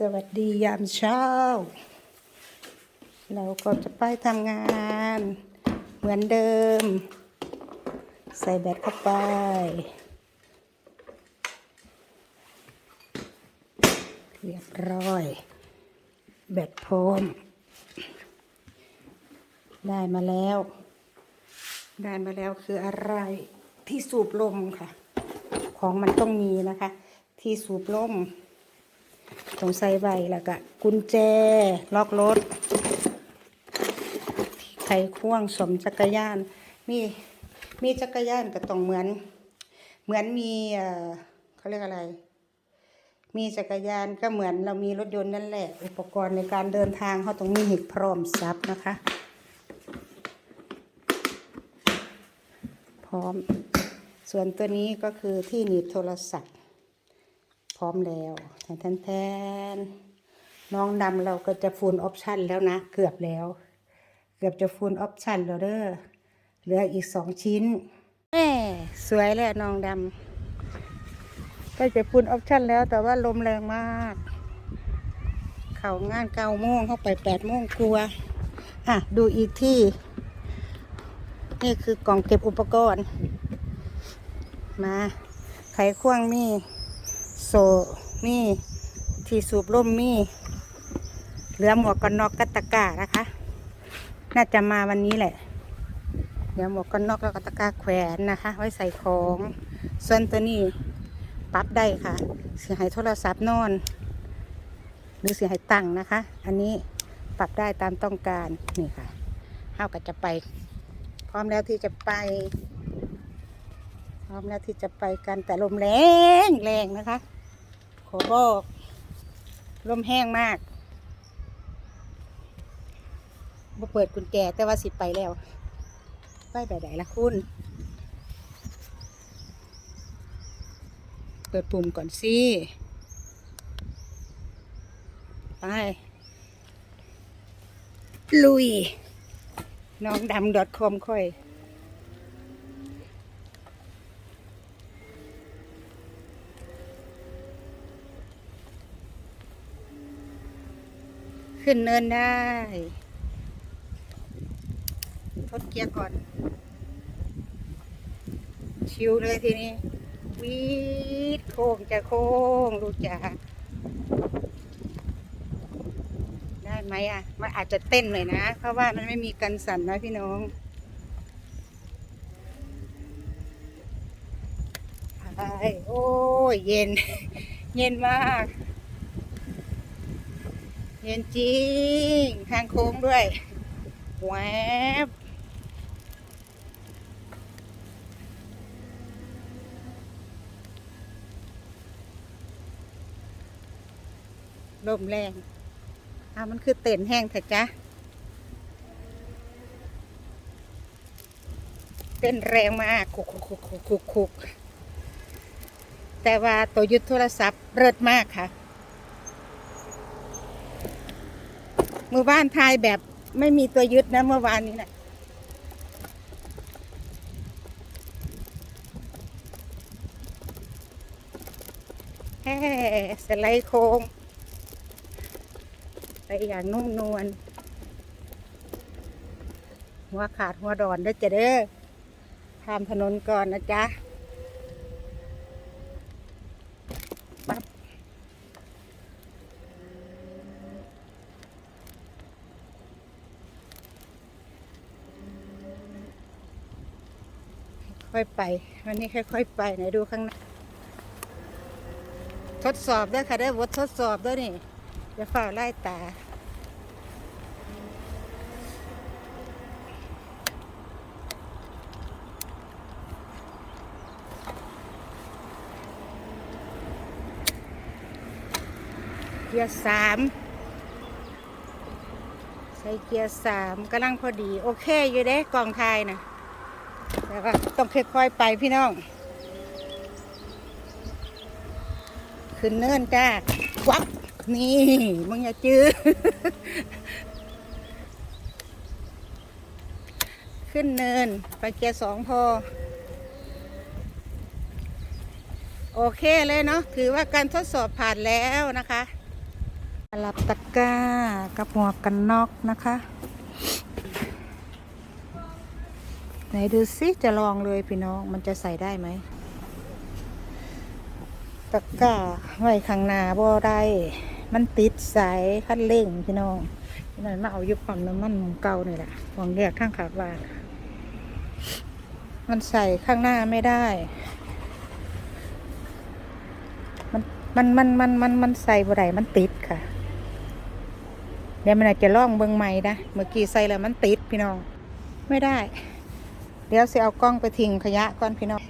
สวัสดียามเช้า เราก็จะไปทำงาน เหมือนเดิม ใส่แบตเข้าไป เรียบร้อย แบตพร้อม ได้มาแล้ว ได้มาแล้วคืออะไรที่สูบลมค่ะ ของมันต้องมีนะคะ ที่สูบลม ต้องใส่ใบแล้วก็กุญแจ ล็อกรถ ไขควงสมจักรยาน มีมีจักรยานก็ต้องเหมือน เหมือนมีเออเขาเรียกอะไร มีจักรยานก็เหมือนเรามีรถยนต์นั่นแหละ อุปกรณ์ในการเดินทางเขาต้องมีให้พร้อมซับนะคะ พร้อม ส่วนตัวนี้ก็คือที่หนีบโทรศัพท์ พร้อมแล้วแทนแทนนน้องดำเราก็จะฟูลออปชันแล้วนะ เกือบแล้ว เกือบจะฟูลออปชันแล้วเด้อเหลืออีกสองชิ้นแม่สวยแล้วน้องดำใกล้จะฟูลออปชันแล้วแต่ว่าลมแรงมาก เขางานเก้าโมงเข้าไปแปดโมงกลัว อะ ดูอีกที่ นี่คือกล่องเก็บอุปกรณ์ มาไขควงมี โซมีที่สูบลมมีเหลือหมวกกันน็อกกัตตะกานะคะ น่าจะมาวันนี้แหละเหลือหมวกกันน็อกแล้วก็ตะกาแขวนนะคะ ไว้ใส่ของ ส่วนตัวนี้ปรับได้ค่ะเสียหายโทรศัพท์นอน หรือเสียหายตังค์นะคะ อันนี้ปรับได้ตามต้องการนี่ค่ะเฮาก็จะไป พร้อมแล้วที่จะไป พร้อมแล้วที่จะไปกันแต่ลมแรงแรงนะคะ อบอกลมแห้งมากมาเปิดกุญแจแต่ว่าสิไปแล้ว ไปแบบไหนละคุณ เปิดปุ่มก่อนสิไปลุย น้องดำ .com ค่อย ขึ้นเนินได้ทดเกียร์ก่อน ชิวเลยทีนี้วีดโค้งจะโค้งรู้จักได้ไหมอะ มันอาจจะเต้นหน่อยนะ เพราะว่ามันไม่มีกันสั่นนะพี่น้องไปโอ้ยเย็น เย็นมาก เย็นจริง ทางโค้งด้วย แวบลมแรงอะมันคือเต้นแห้งเถอะจ๊ะเต้นแรงมากคุกคุกคุกคุกคุกคุกแต่ว่าตัวยึดโทรศัพท์เลิศมากค่ะ มือบ้านทายแบบไม่มีตัวยึดนะเมื่อวานนี้นะแฮ่สไลด์โค้งไปอย่างนุ่มนวลหัวขาดหัวดอนเด้จะเด้อข้ามถนนก่อนนะจ๊ะปั๊บ ค่อยไป วันนี้ค่อยๆไปไหนดูข้างหน้าทดสอบด้วยค่ะได้บททดสอบด้วยนี่อย่าฝ่าไล่ตา เกียร์สามใส่เกียร์สามกำลังพอดี โอเคอยู่เด้กองไทยนะ แต่ว่าต้องค่อยๆไปพี่น้อง ขึ้นเนินจ้าวักนี่มึงอย่าจื้อขึ้นเนินไปเกียร์สองพอ โอเคเลยเนาะถือว่าการทดสอบผ่านแล้วนะคะรับตะกร้ากับหมวกกันน็อกนะคะ ไหนดูสิจะลองเลยพี่น้องมันจะใส่ได้ไหมตะกร้าไว้ข้างหน้าบ่ได้มันติดสายคันเร่งพี่น้องพี่น้อยมาเอายุบความน้ำมันของเก่านี่แหละหวางแยกข้างขาดว่ามันใส่ข้างหน้าไม่ได้ มันมันมันมันมันมันใส่บ่ได้มันติดค่ะ เดี๋ยวมันอาจจะล่องเบิงใหม่นะเมื่อกี้ใส่แล้วมันติดพี่น้อง ไม่ได้ ดี๋ยวสิเอากล้องไปทิ้งขยะก่อนพี่น้อง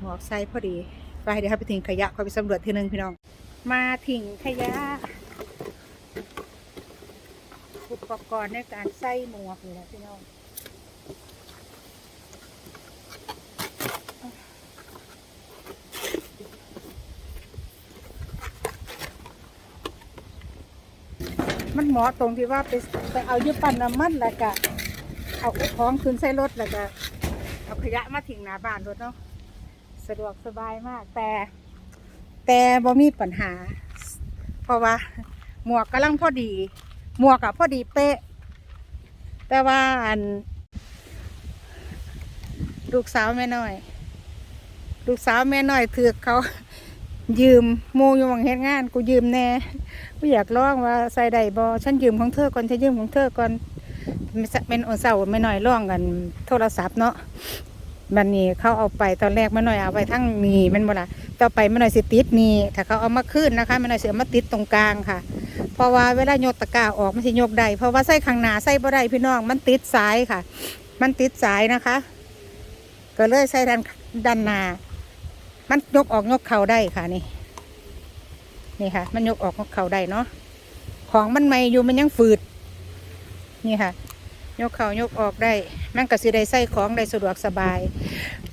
หมวกใส่พอดี ไปเดี๋ยวไปทิ้งขยะคอไปสำรวจทีนึงพี่น้อง มาทิ้งขยะ อุปกรณ์ในการใส่หมวกนี่แหละพี่น้องมันเหมาะตรงที่ว่าไปไปเอายึดปั่นน้ำมันแล้วก็ เอาของขึ้นใส่รถแล้วก็เอาขยะมาทิ้งหน้าบ้านรถเนาะสะดวกสบายมาก แต่ แต่บ่มีปัญหา เพราะว่า หมวกกำลังพอดี หมวกอะพอดีเป๊ะ แต่ว่าอันลูกสาวแม่น้อย ลูกสาวแม่น้อยถือเขา ยืมโมอยู่หวังเฮ็ดงาน กูยืมแน่ กูอยากลองว่าใส่ได้บ่ฉันยืมของเธอก่อนฉันยืมของเธอก่อน เป็นโอนเสาไม่น้อยลองกัน โทรศัพท์เนาะบันนี้เขาเอาไปตอนแรกไม่น้อยเอาไปทั้งมีมันบ่ละต่อไปไม่น้อยสิติดมีถ้าเขาเอามาขึ้นนะคะไม่น้อยเสิเอมาติดตรงกลางค่ะ เพราะว่าเวลาโยกตะก้าออกมันสิโยกได้เพราะว่าใส่ข้างหน้าใส่บ่ได้พี่น้องมันติดสายค่ะ มันติดสายนะคะ ก็เลยใส่ด้านด้านหน้ามันยกออกยกเข่าได้ค่ะนี่ นี่ค่ะ มันยกออกยกเข่าได้เนาะของมันใหม่อยู่มันยังฝืด นี่ค่ะ ยกเขายกออกได้มันก็สิได้ใส่ของได้สะดวกสบาย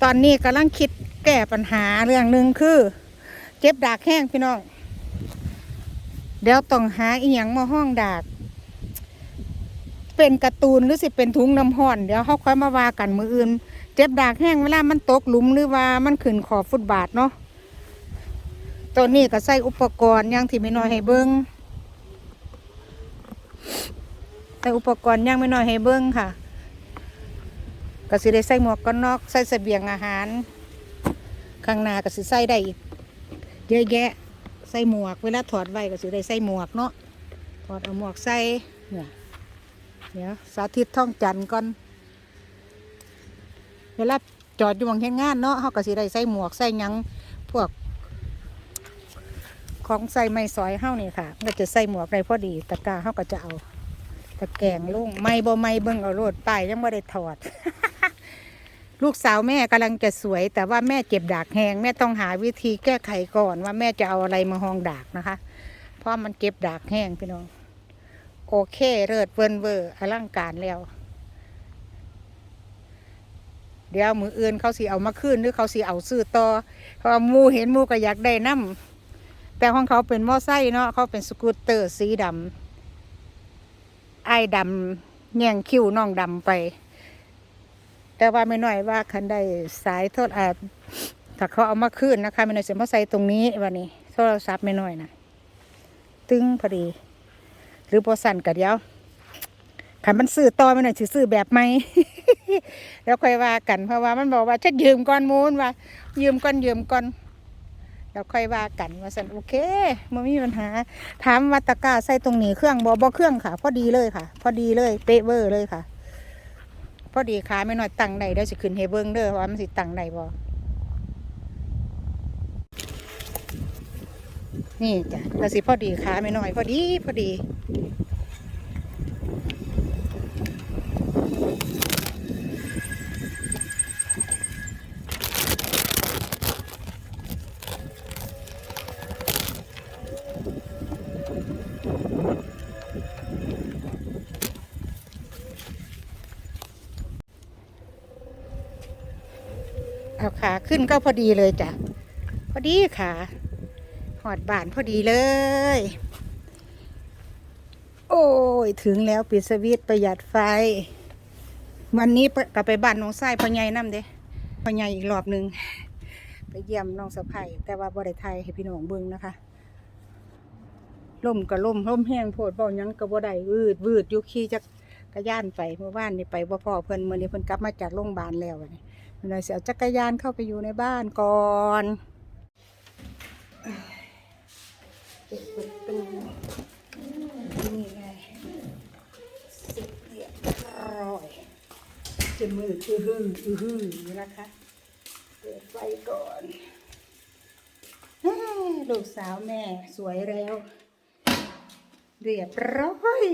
ตอนนี้กำลังคิดแก้ปัญหาเรื่องหนึ่งคือ เจ็บดากแห้งพี่น้อง เดี๋ยวต้องหาอีหยังมาห้องดาก เป็นกร์ตูนหรือสิเป็นถุงน้ำห้อน เดี๋ยวเขาค่อยมาว่ากันมืออื่น เจ็บดากแห้งเวลามันตกหลุมหรือว่ามันขึ้นขอบฟุตบาทเนาะตัวนี้ก็ใส่อุปกรณ์อย่างที่ไม่น้อยให้เบิ้ง ใส่อุปกรณ์ย่างไม่น้อยให้เบิ้งค่ะก็สิได้ใส่หมวกกันน็อกใส่เสบียงอาหาร ข้างหน้าก็สิใส่ได้อีกเยอะแยะใส่หมวกเวลาถอดไว้ก็สิได้ใส่หมวกเนาะถอดเอาหมวกใส่เนี่ยเดี๋ยวสาธิตท่องจันก่อน เวลาจอดอยู่หวังเฮ็ดงานเนาะเขาก็สิได้ใส่หมวกใส่ยังพวก ของใส่ไม้สอยเฮานี่ค่ะ ก็จะใส่หมวกได้พอดีตะกร้าเฮาก็จะเอา ตะแกงลงไม่บ่ไม่เบิ่งเอาโลดป้ายยังบ่ได้ถอด ลูกสาวแม่กำลังจะสวย แต่ว่าแม่เจ็บดากแหงแม่ต้องหาวิธีแก้ไขก่อนว่าแม่จะเอาอะไรมาห้องดากนะคะ เพราะมันเก็บดากแห้งพี่น้อง โอเคเลิศเวินเวอร์อลังการแล้ว เดี๋ยวมืออื่นเขาสิเอามาคืนหรือเขาสิเอาซื้อต่อเพราะว่าหมูเห็นมูก็อยากได้น้ำแต่ของเขาเป็นมอไซค์เนาะเขาเป็นสกูตเตอร์สีดำ ไอ้ายดำแย่งคิ้วน้องดำไป แต่ว่าไม่น้อยว่าคันได้สายโทษอาถ้าเขาเอามาคืนนะคะไม่น้อยเสียมาใส่ตรงนี้วันนี้โทรศัพท์ไม่น้อยนะตึงพอดี หรือพอสั่นกัเดียวขันมันซื้อต่อไม่หน่อยสิซื้อแบบไหมแล้วค่อยว่ากันเพราะว่ามันบอกว่าฉันยืมก่อนมูนว่า ยืมก่อนยืมก่อน เราค่อยว่ากันว่าสันโอเคไม่มีปัญหา ถามวัตกาใส่ตรงนี้เครื่องบอบอเครื่องค่ะ พอดีเลยค่ะ พอดีเลยเป๊ะเวอร์เลยค่ะ พอดีขาไม่น้อยตั้งใดเดี๋ยวสิขึ้นเฮเบิงเด้อว่ามันสิตั้งในบอนี่จ้ะแล้วสิพอดีขาไม่น้อยพอดีพอดี เอาขาขึ้นก็พอดีเลยจ้ะ พอดีขาหอดบานพอดีเลย โอ้ย ถึงแล้วปิดสวิตประหยัดไฟ วันนี้กลับไปบ้านน้องไส้พ่อใหญ่น้ำเด้พ่อใหญ่อีกรอบหนึ่งไปเยี่ยมน้องสะใภ้แต่ว่าบริไทยให้พี่น้องเบิ่งนะคะล่มก็ล่มล่มแห้งโพดเบาหยังก็บ่ได้วืดวืดยู่ขี่จักกระยานไปเมื่อวานนี่ไปบ่พ่อเพิ่นเมื้อนี้เพิ่นกลับมาจากโรงพยาบาลแล้วบัด นี้มื้อนี้สิเอาจักรยานเข้าไปอยู่ในบ้านก่อนเปิดประตูนี่ไงเสร็จเรียบร้อยจะมืออื้อหืออื้อหืออนะคะเปิดไฟก่อนลูกสาวแม่สวยแล้ว เรียบร้อย